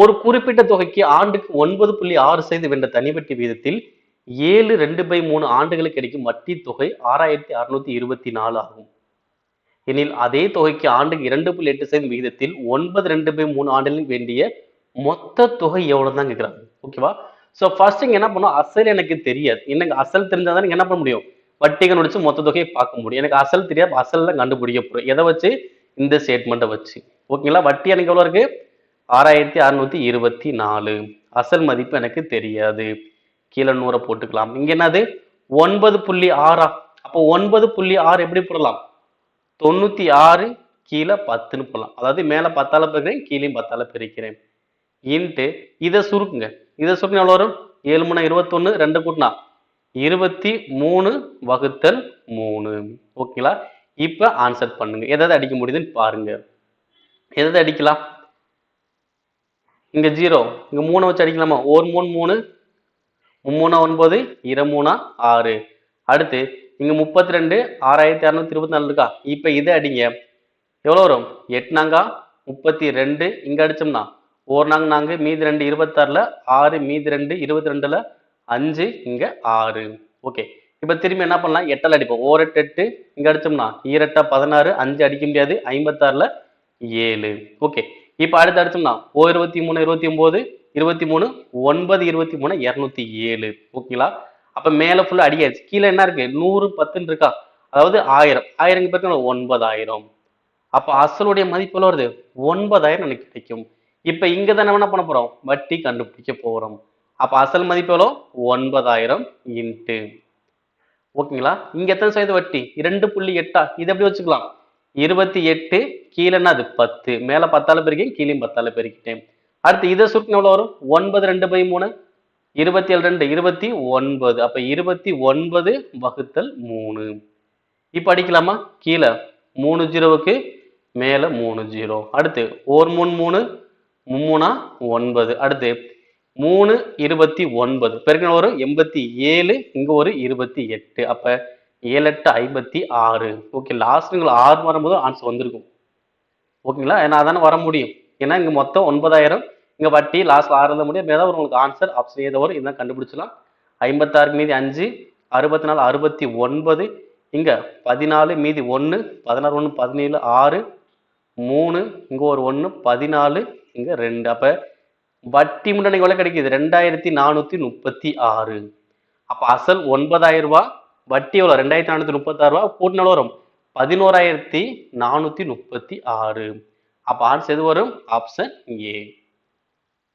ஒரு குறிப்பிட்ட தொகைக்கு ஆண்டுக்கு ஒன்பது புள்ளி ஆறு சதவீதம் என்ற தனிவட்டி வீதத்தில் ஏழு ரெண்டு பை மூணு ஆண்டுகளுக்கு கிடைக்கும் வட்டி தொகை ஆறாயிரத்தி அறுநூத்தி இருபத்தி நாலு ஆகும். எனில் அதே தொகைக்கு ஆண்டுக்கு இரண்டு புள்ளி எட்டு சதவீதம் விகிதத்தில் ஒன்பது ரெண்டு பை மூணு ஆண்டுகளுக்கு வேண்டிய மொத்த தொகை எவ்வளவு தான் கேட்குறாங்க ஓகேவா ஸோ ஃபர்ஸ்ட் இங்கே என்ன பண்ணும்? அசல் எனக்கு தெரியாது. எனக்கு அசல் தெரிஞ்சாதான் நீங்க என்ன பண்ண முடியும்? வட்டிகள் முடிச்சு மொத்த தொகையை பார்க்க முடியும். எனக்கு அசல் தெரியாது. அசல் தான் கண்டுபிடிக்க போகிறோம் எதை வச்சு? இந்த ஸ்டேட்மெண்ட்டை வச்சு. ஓகேங்களா வட்டி எனக்கு எவ்வளோ இருக்குது ஆறாயிரத்தி அறுநூத்தி இருபத்தி நாலு. அசல் மதிப்பு எனக்கு தெரியாது. கீழே நூறை போட்டுக்கலாம். இங்க என்னது? ஒன்பது புள்ளி ஆறா? அப்போ ஒன்பது புள்ளி ஆறு எப்படி போடலாம்? தொண்ணூத்தி ஆறு கீழே பத்துன்னு போடலாம். அதாவது மேல பத்தால பெருக்கிறேன் கீழேயும் பத்தால பெருக்கிறேன். இன்ட்டு இதை சுருக்குங்க. இதை சுருக்குங்க எவ்வளோ வரும்? ஏழு மணி இருபத்தொன்னு ரெண்டு கூட்டினா இருபத்தி மூணு வகுத்தல் மூணு. ஓகேங்களா? இப்போ ஆன்சர் பண்ணுங்க. எதாவது அடிக்க முடியுதுன்னு பாருங்க. எதாவது அடிக்கலாம்? இங்கே ஜீரோ இங்கே மூணை வச்சு அடிக்கலாமா? ஒரு மூணு மூணு. மூணா ஒன்பது இருமூணா ஆறு. அடுத்து இங்கே முப்பத்தி ரெண்டு ஆறாயிரத்தி அறநூத்தி இருபத்தி நாலு இருக்கா? இப்போ இதை அடிங்க. எவ்வளோ வரும்? எட்டுனாங்கா முப்பத்தி ரெண்டு இங்கே அடிச்சோம்னா ஒரு நாங்க நாங்கு மீதி ரெண்டு இருபத்தாறில் ஆறு மீதி ரெண்டு இருபத்தி ரெண்டில் அஞ்சு இங்கே ஆறு. ஓகே. இப்போ திரும்பி என்ன பண்ணலாம்? எட்டால் அடிப்போம். ஓர் எட்டு எட்டு. இங்கே அடித்தோம்னா ஈரெட்டா பதினாறு அஞ்சு அடிக்க முடியாது. ஐம்பத்தாறில் ஏழு. ஓகே. இப்போ அடுத்து அடிச்சோம்னா ஓ இருபத்தி மூணு இருபத்தி ஒன்பது இருபத்தி மூணு ஒன்பது இருபத்தி மூணு இரநூத்தி ஏழு. ஓகேங்களா? அப்போ மேலே ஃபுல்லாக அடியாச்சு கீழே என்ன இருக்கு? நூறு பத்துன்னு இருக்கா? அதாவது ஆயிரம். ஆயிரம் பேருக்கு ஒன்பதாயிரம். அப்போ அசலுடைய மதிப்பு வருது? ஒன்பதாயிரம் எனக்கு கிடைக்கும். இப்போ இங்கே தானே என்ன பண்ண போகிறோம் வட்டி கண்டுபிடிக்க போகிறோம் அப்போ அசல் மதிப்பு எவ்வளோ ஒன்பதாயிரம் இன்ட்டு. ஓகேங்களா? இங்கே எத்தனை சதவீத வட்டி? இரண்டு புள்ளி எட்டா? இது எப்படி வச்சுக்கலாம்? இருபத்தி எட்டு கீழேன்னா அது பத்து மேல பத்தால பெருக்கேன் கீழே பத்தால பெருக்கிட்டேன் அடுத்து இதை சுருட்டின எவ்வளோ வரும்? ஒன்பது ரெண்டு பை மூணு. இருபத்தி ஏழு ரெண்டு இருபத்தி ஒன்பது. அப்ப இருபத்தி ஒன்பது வகுத்தல் மூணு. இப்ப அடிக்கலாமா? கீழே. மூணு ஜீரோவுக்கு மேல மூணு ஜீரோ. அடுத்து ஓர் மூணு மூணு. மும்மூணா ஒன்பது. அடுத்து மூணு இருபத்தி ஒன்பது. பெருக்கின ஒரு எண்பத்தி ஏழு இங்க ஒரு இருபத்தி எட்டு. அப்ப ஏழு எட்டு ஐம்பத்தி ஆறு. ஓகே லாஸ்ட்டுங்களை ஆறு வரும்போது ஆன்சர் வந்திருக்கும். ஓகேங்களா? ஏன்னா அதானே வர முடியும். ஏன்னா இங்கே மொத்தம் ஒன்பதாயிரம். இங்கே வட்டி லாஸ்ட்ல ஆறு முடியும். ஏதாவது உங்களுக்கு ஆன்சர் ஆப்ஷன் ஏதோ வரும் இதான் கண்டுபிடிச்சலாம் ஐம்பத்தாறு மீதி அஞ்சு அறுபத்தி நாலு அறுபத்தி ஒன்பது. இங்கே பதினாலு மீதி ஒன்று பதினாறு ஒன்று பதினேழு ஆறு மூணு இங்கே ஒரு ஒன்று பதினாலு இங்கே ரெண்டு. அப்போ வட்டி முன்னாடி எவ்வளோ கிடைக்குது? ரெண்டாயிரத்தி நானூற்றி முப்பத்தி ஆறு. அப்போ அசல் ஒன்பதாயிரம் ரூபா வட்டி எவ்வளோ ரெண்டாயிரத்தி நானூற்றி முப்பத்தாறு ரூபா கூட்டினாலும் வரும். பதினோராயிரத்தி நானூத்தி முப்பத்தி ஆறு. அப்ப ஆன்சர் எது வரும்? Option A